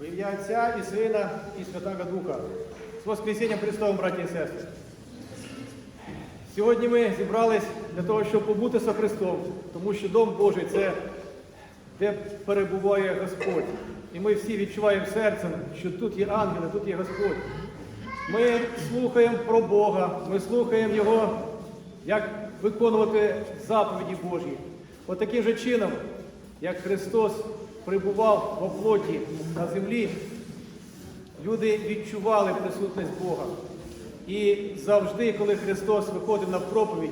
В ім'я Отця і Сина, і Святого Духа. З Воскресінням Христовим, браті і сестри. Сьогодні ми зібрались для того, щоб побути со Христом, тому що Дом Божий це де перебуває Господь. І ми всі відчуваємо серцем, що тут є ангели, тут є Господь. Ми слухаємо про Бога, ми слухаємо Його, як виконувати заповіді Божі. От же чином, як Христос прибував в оплоті на землі, люди відчували присутність Бога. І завжди, коли Христос виходив на проповідь,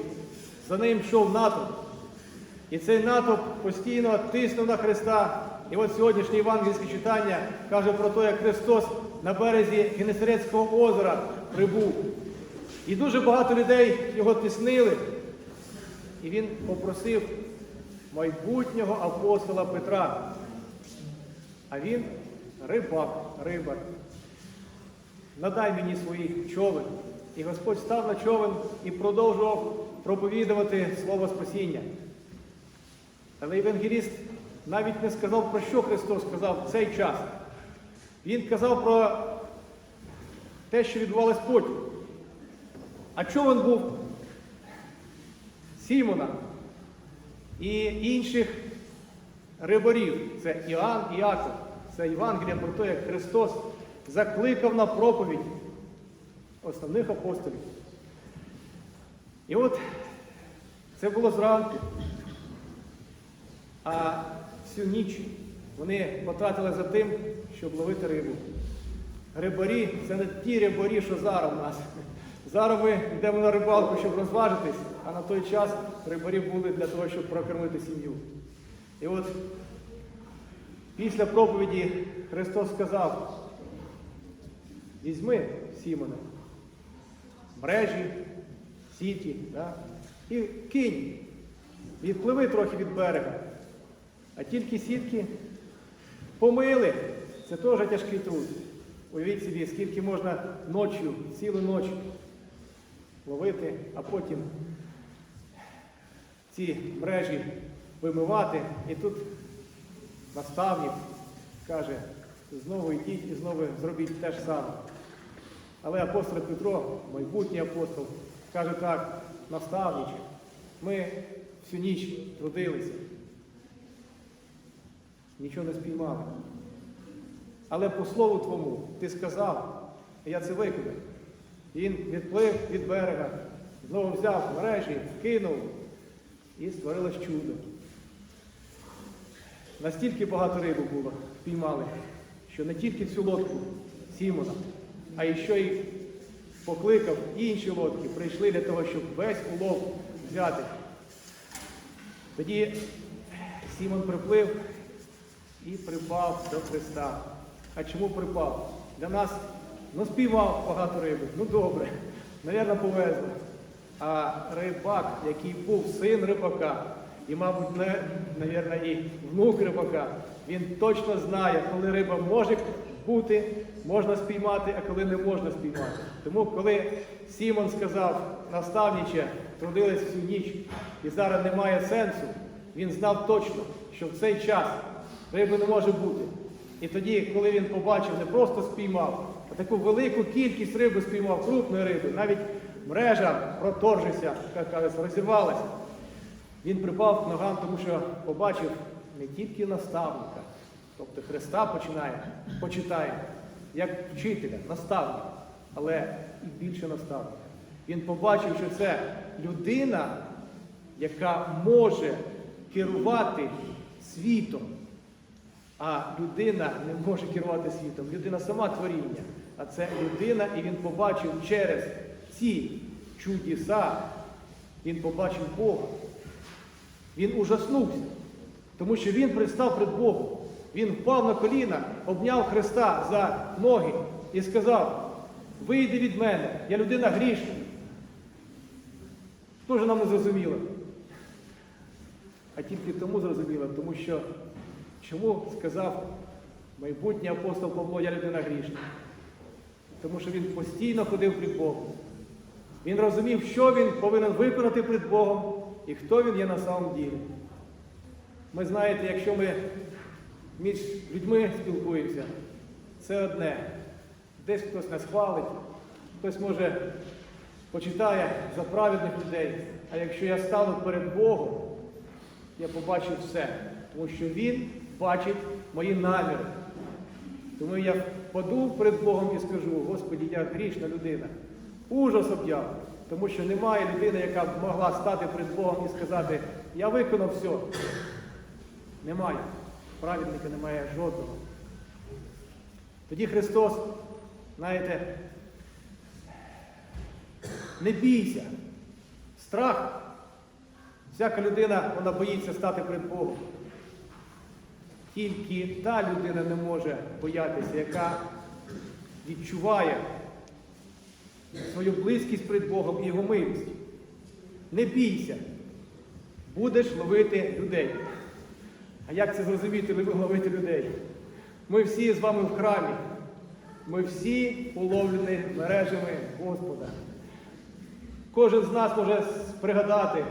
за ним йшов натовп. І цей натовп постійно тиснув на Христа. І от сьогоднішнє євангельське читання каже про те, як Христос на березі Генесарецького озера прибув. І дуже багато людей його тиснили. І він попросив майбутнього апостола Петра. А він рибак, рибар. Надай мені свої човен. І Господь став на човен і продовжував проповідувати слово спасіння. Але Євангеліст навіть не сказав, про що Христос сказав в цей час. Він казав про те, що відбувалось потім. А човен був Сімона і інших рибарів. Це Іоанн і Яков. Це Євангелія про те, як Христос закликав на проповідь основних апостолів. І от це було зранку. А всю ніч вони потратили за тим, щоб ловити рибу. Рибарі це не ті рибарі, що зараз у нас. Зараз ми йдемо на рибалку, щоб розважитись, а на той час рибарі були для того, щоб прокормити сім'ю. І от після проповіді Христос сказав, візьми Сімона, мрежі, сіті, да, і кинь, відпливи трохи від берега. А тільки сітки помили. Це теж тяжкий труд. Уявіть собі, скільки можна ночі, цілу ніч ловити, а потім ці мережі вимивати. І тут наставник каже, знову йдіть і знову зробіть те ж саме. Але апостол Петро, майбутній апостол, каже так, наставниче, ми всю ніч трудилися нічого не спіймали. Але по слову твому ти сказав, я це виконав. Він відплив від берега, знову взяв мережі, кинув і створилось чудо. Настільки багато риби було, спіймали, що не тільки цю лодку Сімона, а і що й покликав інші лодки, прийшли для того, щоб весь улов взяти. Тоді Сімон приплив і припав до Христа. А чому припав? Для нас ну співав багато риби. Ну добре, навірно, повезло. А рибак, який був син рибака, і, мабуть, не, навірно, і внук рибака, він точно знає, коли риба може бути, можна спіймати, а коли не можна спіймати. Тому, коли Сімон сказав, наставниче, трудились всю ніч, і зараз немає сенсу, він знав точно, що в цей час риби не може бути. І тоді, коли він побачив, не просто спіймав, а таку велику кількість риби спіймав, крупної риби, навіть мрежа проторжися, як кажуть, розірвалася. Він припав к ногам, тому що побачив не тільки наставника, тобто Христа починає, почитає, як вчителя, наставника, але і більше наставника. Він побачив, що це людина, яка може керувати світом. А людина не може керувати світом. Людина сама творіння. А це людина, і він побачив через ці чудеса, він побачив Бога. Він ужаснувся, тому що він пристав перед Богом. Він впав на коліна, обняв Христа за ноги і сказав: вийди від мене, я людина грішна. Тоже нам не зрозуміло. А тільки тому зрозуміло, тому що чому сказав майбутній апостол Павло, я людина грішна? Тому що він постійно ходив перед Богом. Він розумів, що він повинен виконати перед Богом і хто він є на самом ділі. Ми знаєте, якщо ми між людьми спілкуємося, це одне. Десь хтось нас хвалить, хтось може почитає за праведних людей. А якщо я стану перед Богом, я побачу все. Тому що Він бачить мої наміри. Тому я впаду перед Богом і скажу, Господі, я грішна людина. Ужас об'яв. Тому що немає людини, яка б могла стати перед Богом і сказати, я виконав все. Немає. Праведника немає жодного. Тоді Христос, знаєте, не бійся. Страх. Всяка людина, вона боїться стати перед Богом. Тільки та людина не може боятися, яка відчуває свою близькість перед Богом і його милість. Не бійся, будеш ловити людей. А як це зрозуміти, ловити людей? Ми всі з вами в храмі. Ми всі уловлені мережами Господа. Кожен з нас може пригадати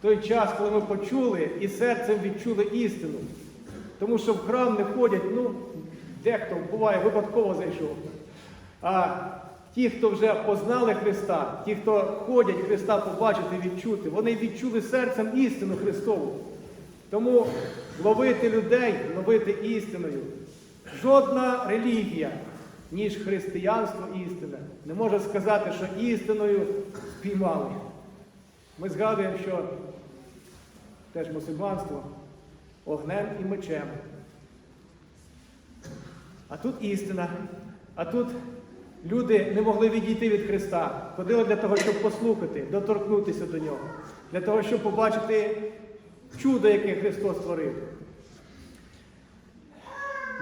той час, коли ми почули і серцем відчули істину. Тому що в храм не ходять, ну, дехто буває, випадково зайшов. А ті, хто вже познали Христа, ті, хто ходять Христа побачити, відчути, вони відчули серцем істину Христову. Тому ловити людей, ловити істиною. Жодна релігія, ніж християнство істина, не може сказати, що істиною спіймали. Ми згадуємо, що теж мусульманство огнем і мечем. А тут істина. А тут люди не могли відійти від Христа. Ходили для того, щоб послухати, доторкнутися до нього, для того, щоб побачити чудо, яке Христос створив.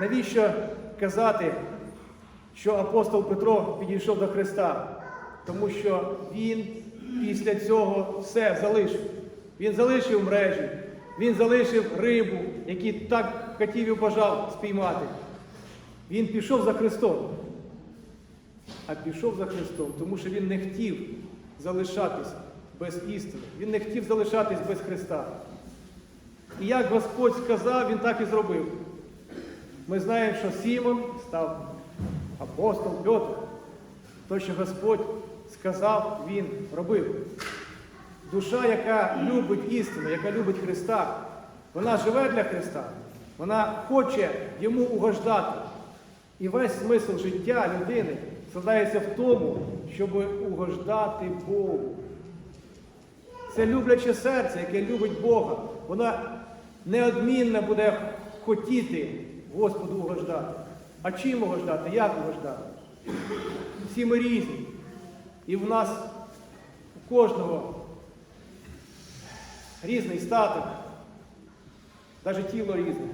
Навіщо казати, що апостол Петро підійшов до Христа? Тому що він після цього все залишив. Він залишив мрежі, він залишив рибу, які так хотів і бажав спіймати. Він пішов за Христом. А пішов за Христом, тому що він не хотів залишатись без істини. Він не хотів залишатись без Христа. І як Господь сказав, він так і зробив. Ми знаємо, що Сімон став апостол Петр. То, що Господь сказав, він робив. Душа, яка любить істину, яка любить Христа, вона живе для Христа, вона хоче йому угождати. І весь смисл життя людини складається в тому, щоб угождати Богу. Це любляче серце, яке любить Бога, воно неодмінно буде хотіти Господу угождати. А чим угождати? Як угождати? Всі ми різні. І в нас у кожного різний статок, навіть тіло різне,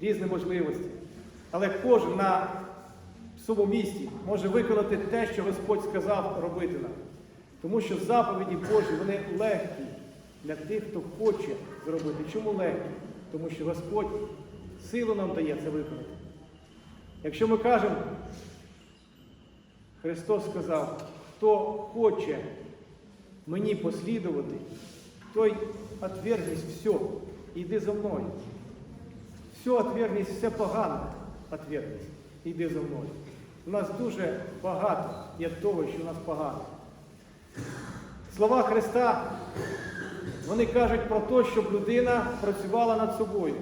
різні можливості. Але кожен на своєму місці може виконати те, що Господь сказав робити нам. Тому що заповіді Божі, вони легкі для тих, хто хоче зробити. Чому легкі? Тому що Господь силу нам дає це виконати. Якщо ми кажемо, Христос сказав, хто хоче мені послідувати, той отвергнись все, йди за мною. Все отвергнись, все погано отвергнись, йди за мною. У нас дуже багато є того, що у нас погано. Слова Христа, вони кажуть про те, щоб людина працювала над собою.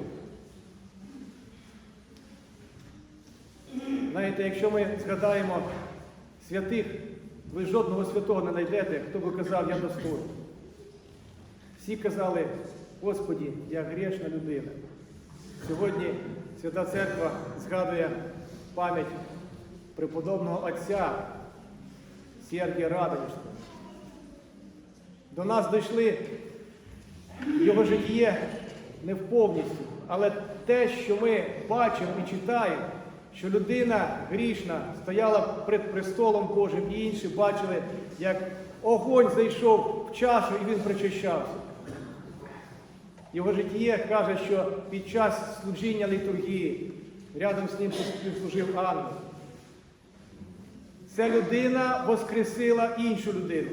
Знаєте, якщо ми згадаємо святих, ви жодного святого не знайдете, хто би казав, я достойний. Всі казали, Господі, я грішна людина. Сьогодні Свята Церква згадує пам'ять преподобного отця Сергія Радонежського. До нас дійшли його життя не в повністю, але те, що ми бачимо і читаємо, що людина грішна стояла перед престолом Божим і інші бачили, як огонь зайшов в чашу і він причащався. Його життя каже, що під час служіння літургії рядом з ним служив ангел. Ця людина воскресила іншу людину.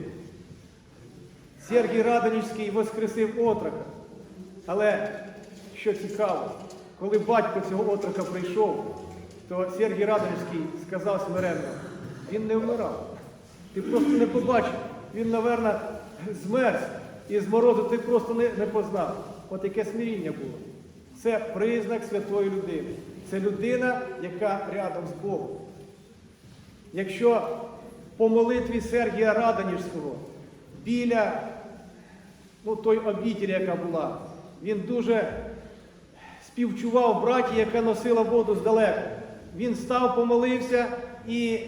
Сергій Радонівський воскресив отрока. Але що цікаво, коли батько цього отрока прийшов, то Сергій Радонежський сказав смиренно, він не вмирав. Ти просто не побачив. Він, напевно, змерз і з морозу ти просто не, не познав. От яке смиріння було. Це признак святої людини. Це людина, яка рядом з Богом. Якщо по молитві Сергія Радонежського біля ну, той обітелі, яка була, він дуже співчував браті, яка носила воду здалеку. Він став, помолився і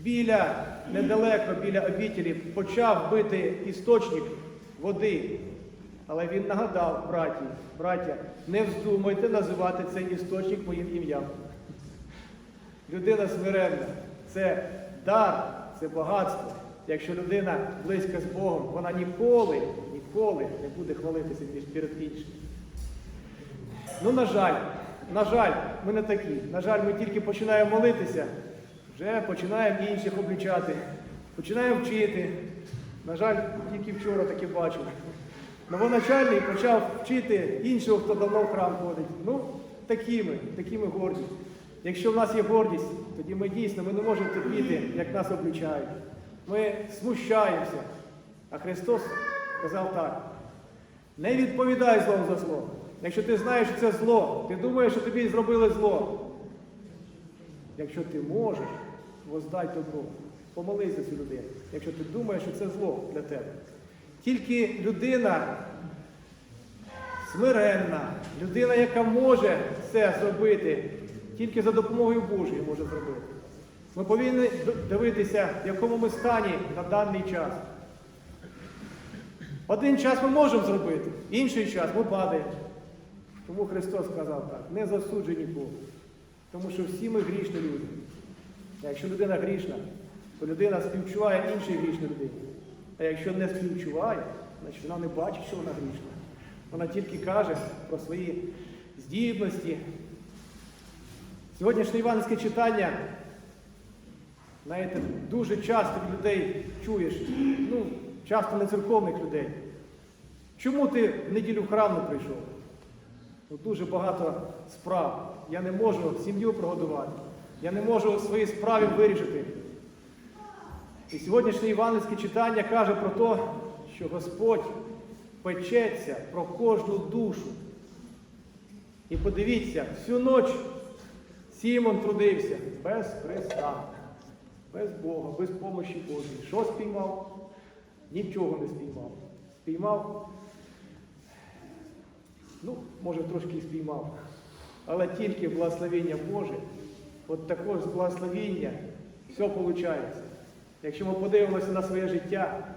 біля, недалеко біля обітелі почав бити істочник води. Але він нагадав браті, браття, не вздумайте називати цей істочник моїм ім'ям. Людина смиренна це дар, це багатство. Якщо людина близька з Богом, вона ніколи, ніколи не буде хвалитися ніж перед іншим. Ну, на жаль, на жаль, ми не такі. На жаль, ми тільки починаємо молитися, вже починаємо інших облічати, починаємо вчити. На жаль, тільки вчора таке бачив. Новоначальний почав вчити іншого, хто давно в храм ходить. Ну, такі ми, такі горді. Якщо в нас є гордість, тоді ми дійсно ми не можемо терпіти, як нас облічають. Ми смущаємося. А Христос сказав так: не відповідай злом за зло. Якщо ти знаєш, що це зло, ти думаєш, що тобі зробили зло. Якщо ти можеш, воздай добро. Помолись за цю людину, якщо ти думаєш, що це зло для тебе. Тільки людина смиренна, людина, яка може це зробити, тільки за допомогою Божої може зробити. Ми повинні дивитися, в якому ми стані на даний час. Один час ми можемо зробити, інший час ми падаємо. Тому Христос сказав так, не засуджуй нікого. Тому що всі ми грішні люди. А якщо людина грішна, то людина співчуває іншій грішній людині. А якщо не співчуває, значить вона не бачить, що вона грішна. Вона тільки каже про свої здібності. Сьогоднішнє іванське читання, знаєте, дуже часто від людей чуєш, ну, часто не церковних людей. Чому ти в неділю в храм прийшов? Ну, дуже багато справ. Я не можу сім'ю прогодувати. Я не можу свої справи вирішити. І сьогоднішнє івангельське читання каже про те, що Господь печеться про кожну душу. І подивіться, всю ніч Сімон трудився без Христа, без Бога, без помощі Божої. Що спіймав? Нічого не спіймав. Спіймав, ну, може, трошки спіймав, але тільки благословення Боже, от також благословення все виходить. Якщо ми подивимося на своє життя,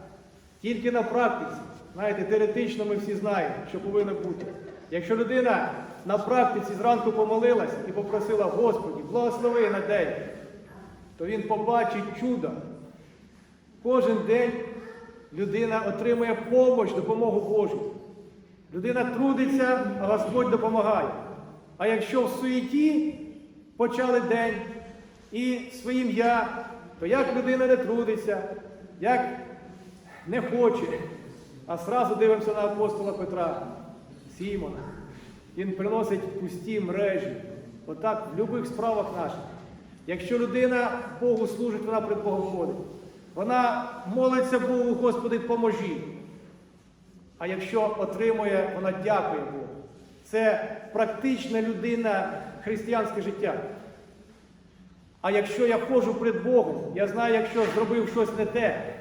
тільки на практиці, знаєте, теоретично ми всі знаємо, що повинно бути. Якщо людина на практиці зранку помолилась і попросила Господі, благослови на день, то він побачить чудо. Кожен день людина отримує помощ, допомогу Божу. Людина трудиться, а Господь допомагає. А якщо в суеті почали день і своїм я, то як людина не трудиться, як не хоче, а сразу дивимося на апостола Петра, Сімона. Він приносить пусті мережі. Отак в будь-яких справах наших. Якщо людина Богу служить, вона перед Богом ходить. Вона молиться Богу, Господи, поможи. А якщо отримує, вона дякує Богу. Це практична людина християнське життя. А якщо я ходжу перед Богом, я знаю, якщо зробив щось не те,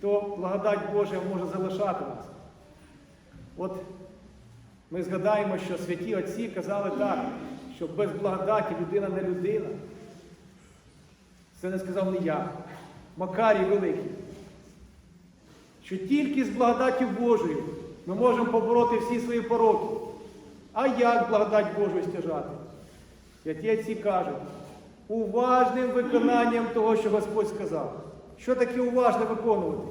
то благодать Божа може залишати нас. От ми згадаємо, що святі отці казали так, що без благодаті людина не людина. Це не сказав не я. Макарій Великий. Що тільки з благодаттю Божою ми можемо побороти всі свої пороки. А як благодать Божу стяжати? Святі отці кажуть, уважним виконанням того, що Господь сказав. Що таке уважно виконувати?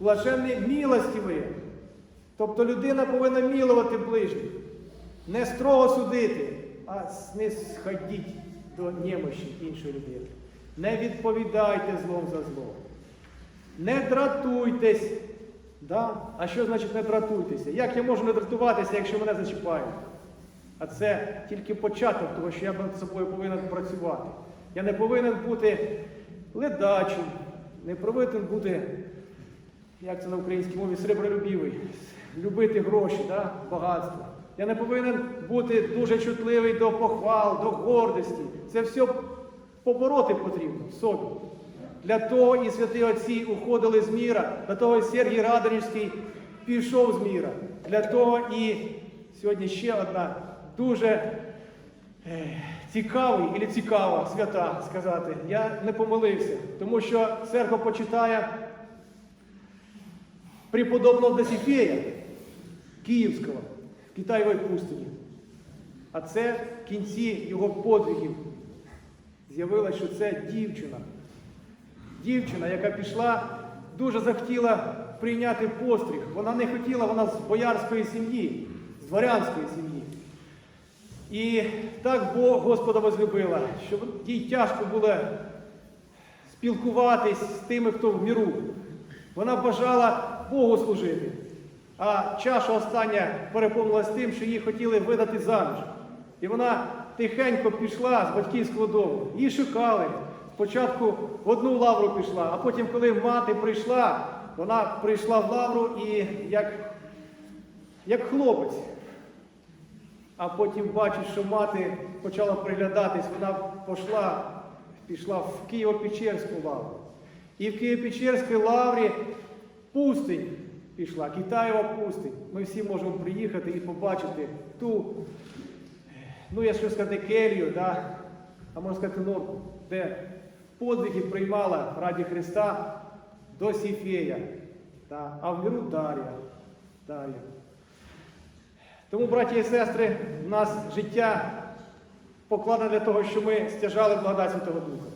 Блаженні милостиві. Тобто людина повинна милувати ближніх, не строго судити, а не сходіть до немощі іншої людини. Не відповідайте злом за зло. Не дратуйтесь. Да? А що значить не дратуйтеся? Як я можу не дратуватися, якщо мене зачіпають? А це тільки початок того, що я над собою повинен працювати. Я не повинен бути ледачим, не повинен бути, як це на українській мові, сребролюбівий, любити гроші, да, багатство. Я не повинен бути дуже чутливий до похвал, до гордості. Це все побороти потрібно в собі. Для того і святі отці уходили з міра, для того і Сергій Радонежський пішов з міра. Для того і сьогодні ще одна дуже е, цікавий і цікава свята сказати. Я не помилився, тому що церква почитає преподобного Досифея Київського в Китаєвій пустині. А це в кінці його подвигів з'явилося, що це дівчина. Дівчина, яка пішла, дуже захотіла прийняти постріг. Вона не хотіла, вона з боярської сім'ї, з дворянської сім'ї. І так Бог Господа возлюбила, що їй тяжко було спілкуватись з тими, хто в міру. Вона бажала Богу служити. А чаша остання переповнилась тим, що її хотіли видати заміж. І вона тихенько пішла з батьківського дому. Її шукали. Спочатку в одну лавру пішла, а потім, коли мати прийшла, вона прийшла в лавру і як, як хлопець. А потім бачить, що мати почала приглядатись, вона пішла, пішла в Києво-Печерську лавру. І в Києво-Печерській лаврі пустень пішла, Китаєва пустень. Ми всі можемо приїхати і побачити ту, ну я що сказати, келію, да? а можна сказати норку, де подвиги приймала раді Христа Досіфея, да? а в миру Дар'я. Дар'я. Тому, браті і сестри, в нас життя покладено для того, щоб ми стяжали благодать Святого Духа.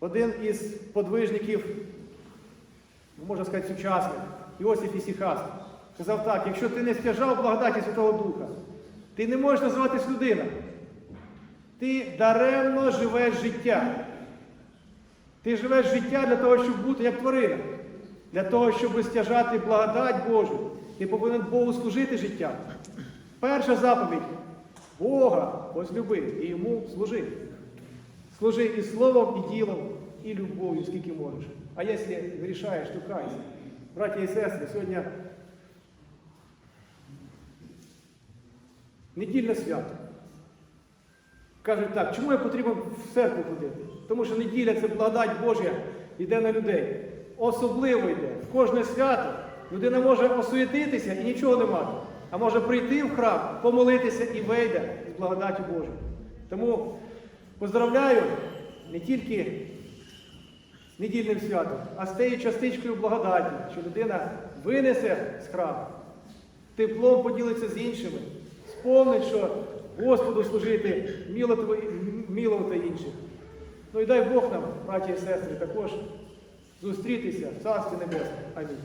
Один із подвижників, можна сказати, сучасних, Іосиф Ісіхас, сказав так, якщо ти не стяжав благодаті Святого Духа, ти не можеш називатись людина. Ти даремно живеш життя. Ти живеш життя для того, щоб бути як тварина, для того, щоб стяжати благодать Божу. Ти повинен Богу служити життям. Перша заповідь Бога возлюби і йому служи. Служи і словом, і ділом, і любов'ю, скільки можеш. А якщо вирішаєш, то кайся. Браті і сестри, сьогодні недільне свято. Кажуть так, чому я потрібен в церкву ходити? Тому що неділя це благодать Божа йде на людей. Особливо йде. В кожне свято людина може осуєтитися і нічого не мати. А може прийти в храм, помолитися і вийде з благодаті Божої. Тому поздравляю не тільки недільним святом, а з тією частичкою благодаті, що людина винесе з храму, теплом поділиться з іншими, сповнить, що Господу служити, милувати, та інших. Ну і дай Бог нам, браті і сестри, також зустрітися в Царстві Небесному. Амінь.